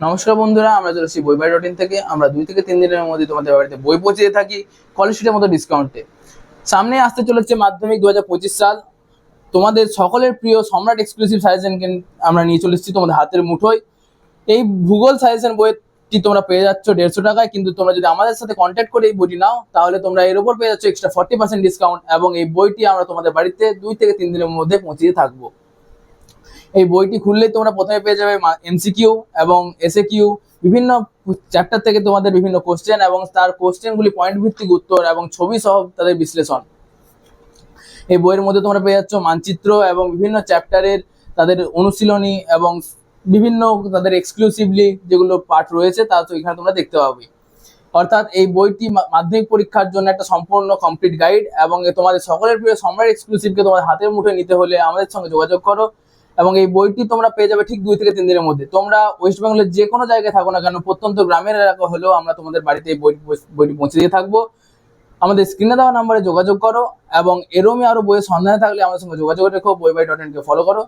নমস্কার বন্ধুরা, আমরা চলেছি বই বাই ডট ইন থেকে। আমরা দুই থেকে তিন দিনের মধ্যে তোমাদের বাড়িতে বই পৌঁছে থাকি কলেজের মতো ডিসকাউন্টে সামনে আসতে চলেছে মাধ্যমিক দু হাজার পঁচিশ সাল। তোমাদের সকলের প্রিয় সম্রাট এক্সক্লুসিভ সাজেশন আমরা নিয়ে চলে এসেছি তোমাদের হাতের মুঠোয়। এই ভূগোল সাজেশন বইটি তোমরা পেয়ে যাচ্ছ দেড়শো টাকায়, কিন্তু তোমরা যদি আমাদের সাথে কন্ট্যাক্ট করে এই বইটি নাও, তাহলে তোমরা এর উপর পেয়ে যাচ্ছ এক্সট্রা ফর্টি পার্সেন্ট ডিসকাউন্ট এবং এই বইটি আমরা তোমাদের বাড়িতে দুই থেকে তিন দিনের মধ্যে পৌঁছিয়ে থাকব। এই বইটি খুললেই তোমরা প্রথমে পেয়ে যাবে এমসিকিউ এবং এসএ কিউ বিভিন্ন চ্যাপ্টার থেকে তোমাদের বিভিন্ন কোশ্চেন এবং তার কোশ্চেনগুলি পয়েন্ট ভিত্তিক উত্তর এবং ছবি সহ তাদের বিশ্লেষণ। এই বইয়ের মধ্যে তোমরা পেয়ে যাচ্ছ মানচিত্র এবং বিভিন্ন চ্যাপ্টারের তাদের অনুশীলনী এবং বিভিন্ন তাদের এক্সক্লুসিভলি যেগুলো পার্ট রয়েছে তা তো এখানে তোমরা দেখতে পাবে। অর্থাৎ এই বইটি মাধ্যমিক পরীক্ষার জন্য একটা সম্পূর্ণ কমপ্লিট গাইড এবং তোমাদের সকলের প্রিয় সম্রাট এক্সক্লুসিভকে তোমাদের হাতের মুঠে নিতে হলে আমাদের সঙ্গে যোগাযোগ করো। এবং এই বইটি তোমরা পেয়ে যাবে ঠিক দুই থেকে তিন দিনের মধ্যে। তোমরা ওয়েস্ট বেঙ্গলের যে কোনো জায়গায় থাকো না কেন, প্রত্যন্ত গ্রামের এলাকা হলেও আমরা তোমাদের বাড়িতে এই বই, বইটি পৌঁছে দিয়ে থাকব। আমাদের স্ক্রিনে দেওয়া নাম্বারে যোগাযোগ করো এবং এরমই আরও বইয়ের সন্ধানে থাকলে আমাদের সঙ্গে যোগাযোগ রেখো। বই বাই ডট ইনকে ফলো করো।